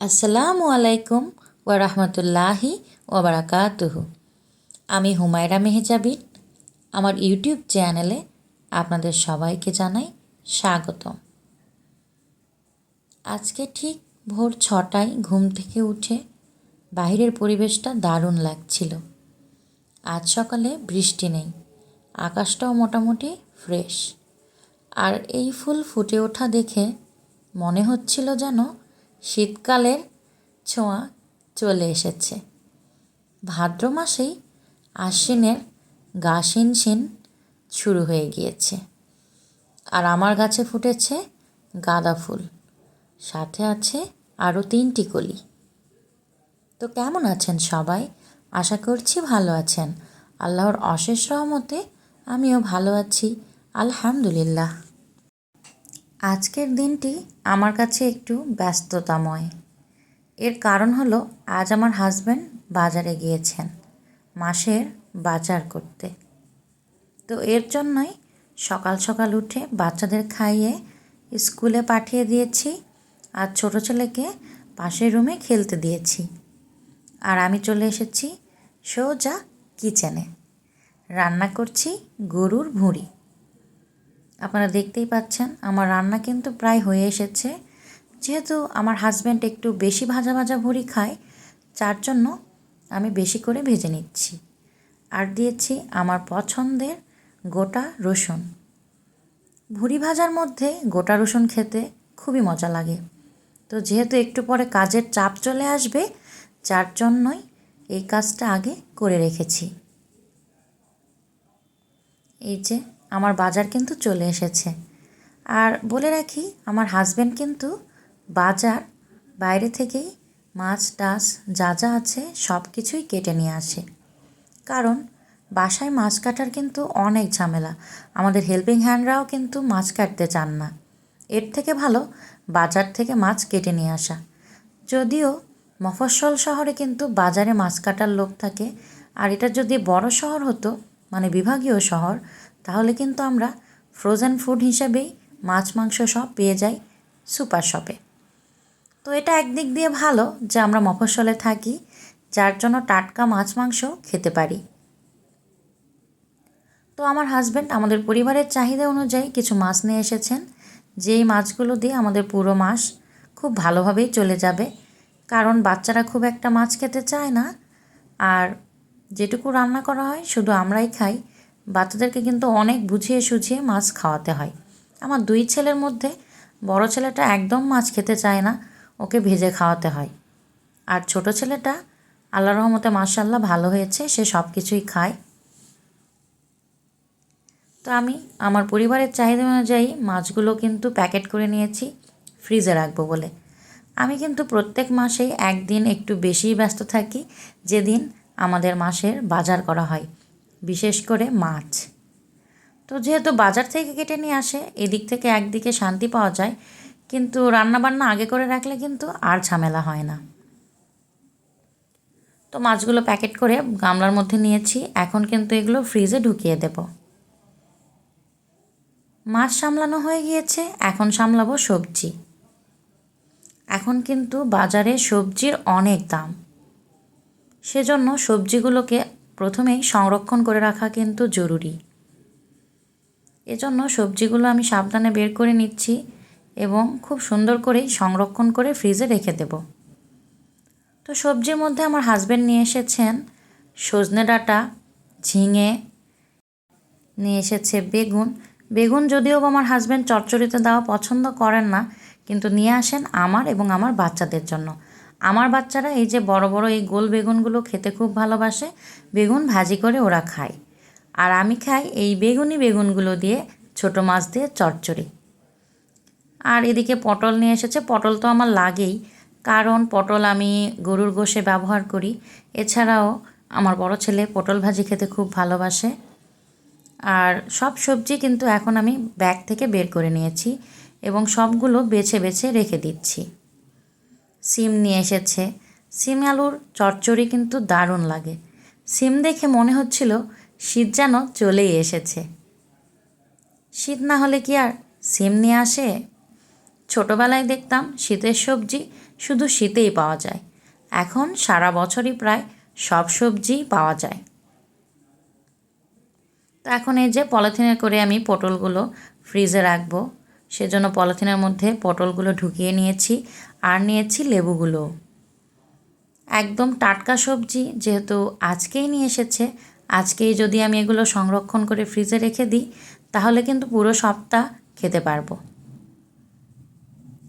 আসসালামু আলাইকুম ওয়া রাহমাতুল্লাহি ওয়া বারাকাতুহু। আমি হুমায়রা মেহজাবিন। আমার ইউটিউব চ্যানেলে আপনাদের সবাইকে জানাই স্বাগতম। আজকে ঠিক ভোর ছটায় ঘুম থেকে উঠে বাইরের পরিবেশটা দারুণ লাগছিল। আজ সকালে বৃষ্টি নেই, আকাশটাও মোটামুটি ফ্রেশ। আর এই ফুল ফুটে ওঠা দেখে মনে হচ্ছিল যেন শীতকালের ছোঁয়া চলে এসেছে। ভাদ্র মাসেই আশ্বিনের গা শিনশিন শুরু হয়ে গিয়েছে। আর আমার গাছে ফুটেছে গাঁদা ফুল। সাথে আছে আরও তিনটি কলি। তো কেমন আছেন সবাই? আশা করছি ভালো আছেন। আল্লাহর অশেষ রহমতে আমিও ভালো আছি। আলহামদুলিল্লাহ। আজকের দিনটি আমার কাছে একটু ব্যস্ততাময়। এর কারণ হলো, আজ আমার হাজব্যান্ড বাজারে গিয়েছেন, মাসের বাজার করতে। তো এর জন্যই সকাল সকাল উঠে বাচ্চাদের খাইয়ে স্কুলে পাঠিয়ে দিয়েছি আর ছোটো ছেলেকে পাশের রুমে খেলতে দিয়েছি। আর আমি চলে এসেছি সোজা কিচেনে রান্না করছি গরুর ভুঁড়ি আপনারা দেখতেই পাচ্ছেন, আমার রান্না কিন্তু প্রায় হয়ে এসেছে। যেহেতু আমার হাজব্যান্ড একটু বেশি ভাজা ভাজা ভুঁড়ি খায় যার জন্য আমি বেশি করে ভেজে নিচ্ছি। আর দিয়েছি আমার পছন্দের গোটা রসুন। ভুঁড়ি ভাজার মধ্যে গোটা রসুন খেতে খুবই মজা লাগে। তো যেহেতু একটু পরে কাজের চাপ চলে আসবে যার জন্যই এই কাজটা আগে করে রেখেছি। এই যে আমার বাজার কিন্তু চলে এসেছে। আর বলে রাখি, আমার হাজব্যান্ড কিন্তু বাজার, বাইরে থেকেই মাছ টাছ যা যা আছে সব কিছুই কেটে নিয়ে আসে। কারণ বাসায় মাছ কাটার কিন্তু অনেক ঝামেলা। আমাদের হেল্পিং হ্যান্ডরাও কিন্তু মাছ কাটতে চান না। এর থেকে ভালো বাজার থেকে মাছ কেটে নিয়ে আসা। যদিও মফস্বল শহরে কিন্তু বাজারে মাছ কাটার লোক থাকে। আর এটা যদি বড় শহর হতো মানে বিভাগীয় শহর তাহলে কিন্তু আমরা ফ্রোজেন ফুড হিসেবেই মাছ, মাংস সব পেয়ে যাই সুপার শপে তো এটা একদিক দিয়ে ভালো যে আমরা মফস্বলে থাকি, যার জন্য টাটকা মাছ, মাংস খেতে পারি। তো আমার হাজব্যান্ড আমাদের পরিবারের চাহিদা অনুযায়ী কিছু মাছ নিয়ে এসেছেন, যেই মাছগুলো দিয়ে আমাদের পুরো মাস খুব ভালোভাবেই চলে যাবে। কারণ বাচ্চারা খুব একটা মাছ খেতে চায় না, আর যেটুকু রান্না করা হয় শুধু আমরাই খাই বাচ্চাদেরকে কিন্তু অনেক বুঝিয়ে সুঝিয়ে মাছ খাওয়াতে হয়। আমার দুই ছেলের মধ্যে বড় ছেলেটা একদম মাছ খেতে চায় না, ওকে ভেজে খাওয়াতে হয়। আর ছোট ছেলেটা আল্লাহ রহমতে মার্শাল্লাহ ভালো হয়েছে, সে সব কিছুই খায়। তো আমি আমার পরিবারের চাহিদা অনুযায়ী মাছগুলো কিন্তু প্যাকেট করে নিয়েছি, ফ্রিজে রাখব বলে। আমি কিন্তু প্রত্যেক মাসেই একদিন একটু বেশিই ব্যস্ত থাকি, যেদিন আমাদের মাসের বাজার করা হয়। বিশেষ করে মাছ। তো যেহেতু বাজার থেকে কেটে নিয়ে আসে, এদিক থেকে একদিকে শান্তি পাওয়া যায়, কিন্তু রান্নাবান্না আগে করে রাখলে কিন্তু আর ঝামেলা হয় না। তো মাছগুলো প্যাকেট করে গামলার মধ্যে নিয়েছি, এখন কিন্তু এগুলো ফ্রিজে ঢুকিয়ে দেব। মাছ সামলানো হয়ে গিয়েছে, এখন সামলাবো সবজি। এখন কিন্তু বাজারে সবজির অনেক দাম। সেজন্য সবজিগুলোকে প্রথমেই সংরক্ষণ করে রাখা কিন্তু জরুরি। এজন্য সবজিগুলো আমি সাবধানে বের করে নিচ্ছি এবং খুব সুন্দর করেই সংরক্ষণ করে ফ্রিজে রেখে দেব। তো সবজির মধ্যে আমার হাজব্যান্ড নিয়ে এসেছেন সজনে ডাঁটা, ঝিঙে, নিয়ে এসেছে বেগুন। বেগুন যদিও আমার হাজব্যান্ড চচ্চড়িতে দেওয়া পছন্দ করেন না, কিন্তু নিয়ে আসেন আমার এবং আমার বাচ্চাদের জন্য। আমার বাচ্চারা এই যে বড় বড় এই গোল বেগুনগুলো খেতে খুব ভালোবাসে, বেগুন ভাজি করে ওরা খায়। আর আমি খাই এই বেগুনি বেগুনগুলো দিয়ে ছোটো মাছ দিয়ে চচ্চড়ি। আর এদিকে পটল নিয়ে এসেছে, পটল তো আমার লাগেই, কারণ পটল আমি গরুর গোশে ব্যবহার করি। এছাড়াও আমার বড় ছেলে পটল ভাজি খেতে খুব ভালোবাসে। আর সব সবজি কিন্তু এখন আমি ব্যাগ থেকে বের করে নিয়েছি এবং সবগুলো বেছে বেছে রেখে দিচ্ছি। সিম নিয়ে এসেছে। সিম আলুর চচ্চড়ি কিন্তু দারুণ লাগে। সিম দেখে মনে হচ্ছিল শীত যেন চলেই এসেছে। শীত না হলে কি আর সিম নিয়ে আসে? ছোটোবেলায় দেখতাম শীতের সবজি শুধু শীতেই পাওয়া যায়। এখন সারা বছরই প্রায় সব সবজিই পাওয়া যায়। তো এখন এই যে পলিথিনে করে আমি পটলগুলো ফ্রিজে রাখব। সেজন্য পলিথিনের মধ্যে পটলগুলো ঢুকিয়ে নিয়েছি আর নিয়েছি লেবুগুলো। একদম টাটকা সবজি যেহেতু আজকেই নিয়ে এসেছে, আজকেই যদি আমি এগুলো সংরক্ষণ করে ফ্রিজে রেখে দিই, তাহলে কিন্তু পুরো সপ্তাহ খেতে পারব।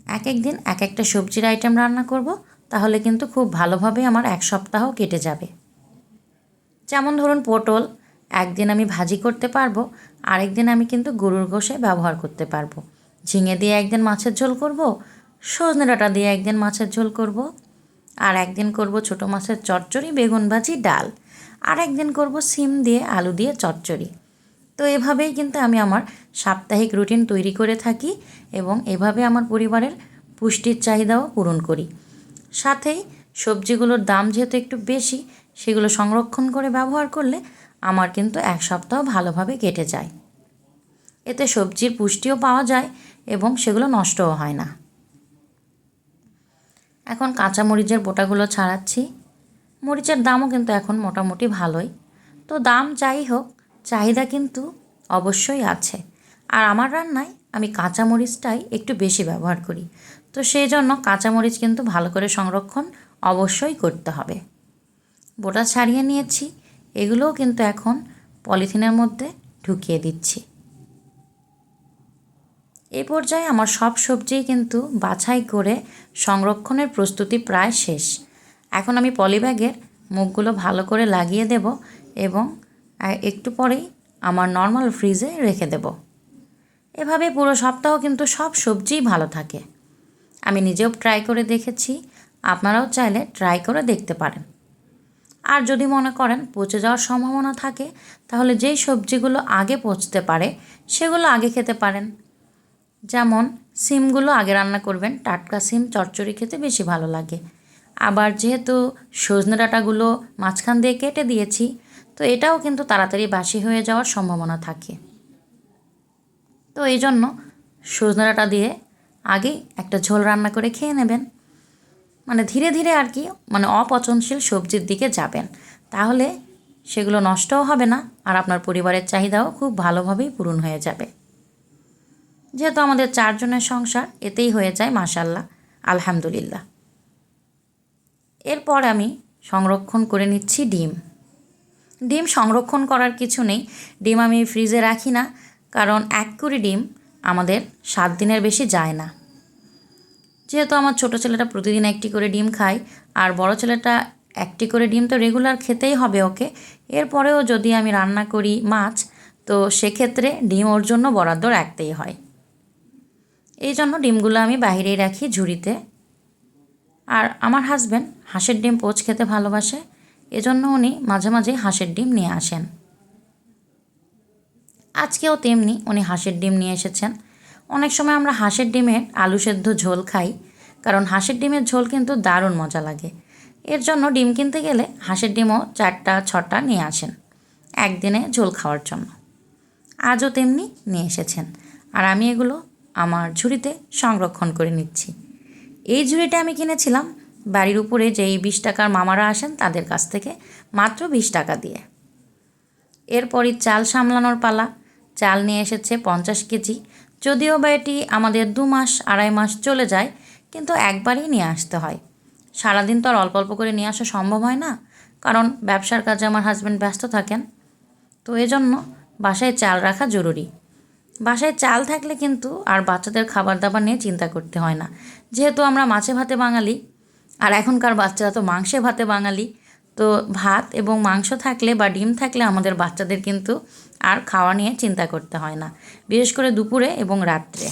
এক এক দিন এক একটা সবজির আইটেম রান্না করব, তাহলে কিন্তু খুব ভালোভাবে আমার এক সপ্তাহ কেটে যাবে। যেমন ধরুন পটল, একদিন আমি ভাজি করতে পারব, আরেকদিন আমি কিন্তু গরুর গোশে ব্যবহার করতে পারব। ঝিঙে দিয়ে একদিন মাছের ঝোল করব, সজনে ডাঁটা দিয়ে একদিন মাছের ঝোল করব, আর একদিন করব ছোটো মাছের চচ্চড়ি, বেগুন ভাজি, ডাল। আর একদিন করব সিম দিয়ে আলু দিয়ে চচ্চড়ি। তো এভাবেই কিন্তু আমি আমার সাপ্তাহিক রুটিন তৈরি করে থাকি এবং এভাবে আমার পরিবারের পুষ্টির চাহিদাও পূরণ করি। সাথেই সবজিগুলোর দাম যেহেতু একটু বেশি, সেগুলো সংরক্ষণ করে ব্যবহার করলে আমার কিন্তু এক সপ্তাহ ভালোভাবে কেটে যায়। এতে সবজির পুষ্টিও পাওয়া যায় এবং সেগুলো নষ্টও হয় না। এখন কাঁচা মরিচের বোটাগুলো ছাড়াচ্ছি। মরিচের দামও কিন্তু এখন মোটামুটি ভালোই। তো দাম যাই হোক, চাহিদা কিন্তু অবশ্যই আছে। আর আমার রান্নায় আমি কাঁচা মরিচটাই একটু বেশি ব্যবহার করি। তো সেই জন্য কাঁচা মরিচ কিন্তু ভালো করে সংরক্ষণ অবশ্যই করতে হবে। বোটা ছাড়িয়ে নিয়েছি। এগুলোও কিন্তু এখন পলিথিনের মধ্যে ঢুকিয়ে দিচ্ছি। এই পর্যায়ে আমার সব সবজিই কিন্তু বাছাই করে সংরক্ষণের প্রস্তুতি প্রায় শেষ। এখন আমি পলিব্যাগের মুখগুলো ভালো করে লাগিয়ে দেব এবং একটু পরেই আমার নর্মাল ফ্রিজে রেখে দেব। এভাবে পুরো সপ্তাহ কিন্তু সব সবজিই ভালো থাকে। আমি নিজেও ট্রাই করে দেখেছি, আপনারাও চাইলে ট্রাই করে দেখতে পারেন। আর যদি মনে করেন পচে যাওয়ার সম্ভাবনা থাকে, তাহলে যেই সবজিগুলো আগে পচতে পারে, সেগুলো আগে খেতে পারেন। যেমন, সিমগুলো আগে রান্না করবেন, টাটকা সিম, চচ্চড়ি খেতে বেশি ভালো লাগে। আবার যেহেতু সজনে ডাঁটাগুলো মাঝখান দিয়ে কেটে দিয়েছি, তো এটাও কিন্তু তাড়াতাড়ি বাসি হয়ে যাওয়ার সম্ভাবনা থাকে। তো এই জন্য সজনে ডাঁটা দিয়ে আগেই একটা ঝোল রান্না করে খেয়ে নেবেন। মানে ধীরে ধীরে আর কি মানে অপচনশীল সবজির দিকে যাবেন। তাহলে সেগুলো নষ্টও হবে না, আর আপনার পরিবারের চাহিদাও খুব ভালোভাবেই পূরণ হয়ে যাবে। যেহেতু আমাদের চারজনের সংসার, এতেই হয়ে যায় মাসাল্লাহ আলহামদুলিল্লাহ। এরপর আমি সংরক্ষণ করে নিচ্ছি ডিম। ডিম সংরক্ষণ করার কিছু নেই, ডিম আমি ফ্রিজে রাখি না, কারণ এক কুড়ি ডিম আমাদের সাত দিনের বেশি যায় না। যেহেতু আমার ছোটো ছেলেটা প্রতিদিন একটি করে ডিম খায়, আর বড় ছেলেটা একটি করে ডিম তো রেগুলার খেতেই হবে ওকে, এরপরেও যদি আমি রান্না করি মাছ, তো সেক্ষেত্রে ডিম ওর জন্য বরাদ্দ রাখতেই হয়। এই জন্য ডিমগুলো আমি বাইরেই রাখি ঝুড়িতে। আর আমার হাজব্যান্ড হাঁসের ডিম পোচ খেতে ভালোবাসে, এজন্য উনি মাঝে মাঝে হাঁসের ডিম নিয়ে আসেন। আজকেও তেমনি উনি হাঁসের ডিম নিয়ে এসেছেন। অনেক সময় আমরা হাঁসের ডিমের আলু সেদ্ধ ঝোল খাই, কারণ হাঁসের ডিমের ঝোল কিন্তু দারুণ মজা লাগে। এর জন্য ডিম কিনতে গেলে হাঁসের ডিমও চারটা, ছটা নিয়ে আসেন, একদিনে ঝোল খাওয়ার জন্য। আজও তেমনি নিয়ে এসেছেন। আর আমি এগুলো আমার ঝুড়িতে সংরক্ষণ করে নিচ্ছি। এই ঝুড়িটা আমি কিনেছিলাম বাড়ির উপরে যেই বিশ টাকার মামারা আসেন তাদের কাছ থেকে মাত্র বিশ টাকা দিয়ে। এরপরই চাল সামলানোর পালা। চাল নিয়ে এসেছে পঞ্চাশ কেজি। যদিও বা এটি আমাদের দু মাস, আড়াই মাস চলে যায়, কিন্তু একবারই নিয়ে আসতে হয়। সারাদিন তো আর অল্প অল্প করে নিয়ে আসা সম্ভব হয় না, কারণ ব্যবসার কাজে আমার হাজব্যান্ড ব্যস্ত থাকেন। তো এজন্য বাসায় চাল রাখা জরুরি। বাসায় চাল থাকলে কিন্তু আর বাচ্চাদের খাবার দাবার নিয়ে চিন্তা করতে হয় না। যেহেতু আমরা মাছে ভাতে বাঙালি, আর এখনকার বাচ্চারা তো মাংসে ভাতে বাঙালি, তো ভাত এবং মাংস থাকলে বা ডিম থাকলে আমাদের বাচ্চাদের কিন্তু আর খাওয়া নিয়ে চিন্তা করতে হয় না। বিশেষ করে দুপুরে এবং রাত্রে।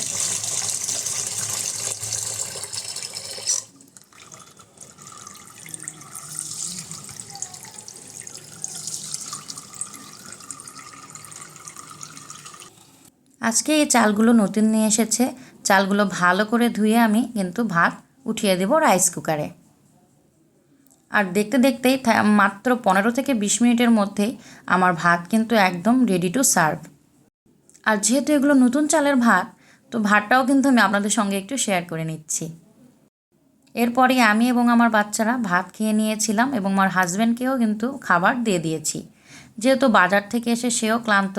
আজকে এই চালগুলো নতুন নিয়ে এসেছে। চালগুলো ভালো করে ধুয়ে আমি কিন্তু ভাত উঠিয়ে দেব রাইস কুকারে আর দেখতে দেখতেই মাত্র পনেরো থেকে বিশ মিনিটের মধ্যেই আমার ভাত কিন্তু একদম রেডি টু সার্ভ আর যেহেতু এগুলো নতুন চালের ভাত, তো ভাতটাও কিন্তু আমি আপনাদের সঙ্গে একটু শেয়ার করে নিচ্ছি। এরপরে আমি এবং আমার বাচ্চারা ভাত খেয়ে নিয়েছিলাম এবং আমার হাজব্যান্ডকেও কিন্তু খাবার দিয়ে দিয়েছি। যেহেতু বাজার থেকে এসে সেও ক্লান্ত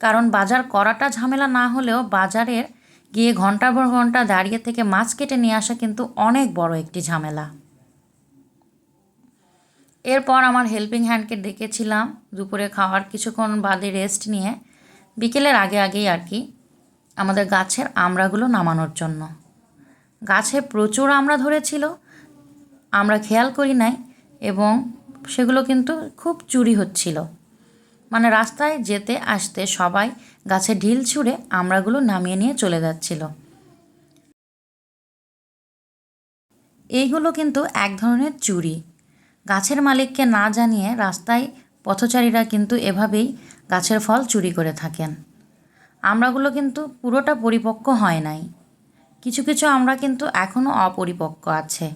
কারণ বাজার করাটা ঝামেলা না হলেও বাজারের গিয়ে ঘণ্টা পর ঘণ্টা দাঁড়িয়ে থেকে মাছ কেটে নিয়ে আসা কিন্তু অনেক বড় একটি ঝামেলা। এরপর আমার হেল্পিং হ্যান্ডকে ডেকেছিলাম দুপুরে খাওয়ার কিছুক্ষণ বাদে রেস্ট নিয়ে। বিকেলের আগে আগেই আর কি আমাদের গাছের আমড়াগুলো নামানোর জন্য। গাছে প্রচুর আমড়া ধরেছিল, আমরা খেয়াল করি নাই এবং সেগুলো কিন্তু খুব চুরি হচ্ছিল। মানে রাস্তায় যেতে আসতে সবাই গাছে ঢিল ছুঁড়ে আমড়াগুলো নামিয়ে নিয়ে চলে যাচ্ছিল। এইগুলো কিন্তু এক ধরনের চুরি। গাছের মালিককে না জানিয়ে রাস্তায় পথচারীরা কিন্তু এভাবেই গাছের ফল চুরি করে থাকেন। আমড়াগুলো কিন্তু পুরোটা পরিপক্ক হয় নাই। কিছু কিছু আমরা কিন্তু এখনও অপরিপক্ক আছে।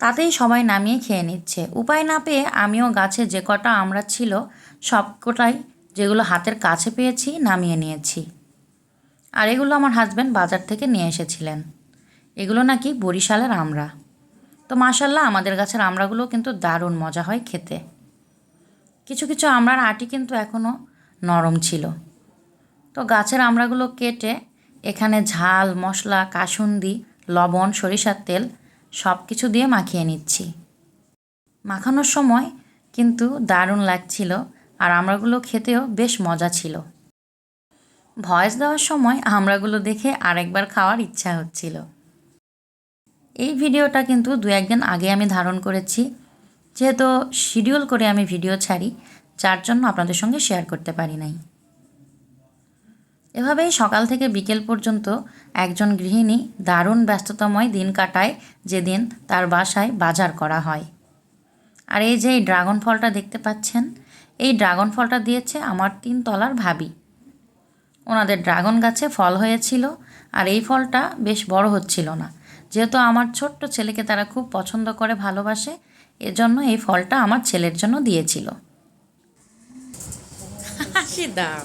তাতেই সবাই নামিয়ে খেয়ে নিচ্ছে। উপায় না পেয়ে আমিও গাছে যে কটা আমরা ছিল সব কটাই যেগুলো হাতের কাছে পেয়েছি নামিয়ে নিয়েছি। আর এগুলো আমার হাজব্যান্ড বাজার থেকে নিয়ে এসেছিলেন। এগুলো নাকি বরিশালের আমড়া তো মাশাল্লাহ আমাদের গাছের আমড়াগুলো কিন্তু দারুণ মজা হয় খেতে। কিছু কিছু আমড়ার আটি কিন্তু এখনও নরম ছিল। তো গাছের আমড়াগুলো কেটে এখানে ঝাল, মশলা, কাসুন্দি, লবণ, সরিষার তেল সব কিছু দিয়ে মাখিয়ে নিচ্ছি। মাখানোর সময় কিন্তু দারুণ লাগছিল আর আমড়াগুলো খেতেও বেশ মজা ছিল। ভয়েস দেওয়ার সময় আমড়াগুলো দেখে আরেকবার খাওয়ার ইচ্ছা হচ্ছিল। এই ভিডিওটা কিন্তু দু একদিন আগে আমি ধারণ করেছি, যেহেতু শিডিউল করে আমি ভিডিও ছাড়ি, যার জন্য আপনাদের সঙ্গে শেয়ার করতে পারি নাই। এভাবেই সকাল থেকে বিকেল পর্যন্ত একজন গৃহিণী দারুণ ব্যস্ততাময় দিন কাটায় যেদিন তার বাসায় বাজার করা হয়। আর এই যে এই ড্রাগন ফলটা দেখতে পাচ্ছেন, এই ড্রাগন ফলটা দিয়েছে আমার তিন তলার ভাবি। ওনাদের ড্রাগন গাছে ফল হয়েছিল আর এই ফলটা বেশ বড় হচ্ছিল না। যেহেতু আমার ছোট্ট ছেলেকে তারা খুব পছন্দ করে, ভালোবাসে, এজন্য এই ফলটা আমার ছেলের জন্য দিয়েছিল। হাসি দাও।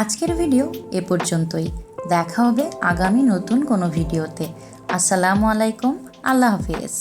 আজকের ভিডিও এ পর্যন্তই। দেখা হবে আগামী নতুন কোনো ভিডিওতে। আসসালামু আলাইকুম। আল্লাহ হাফিজ।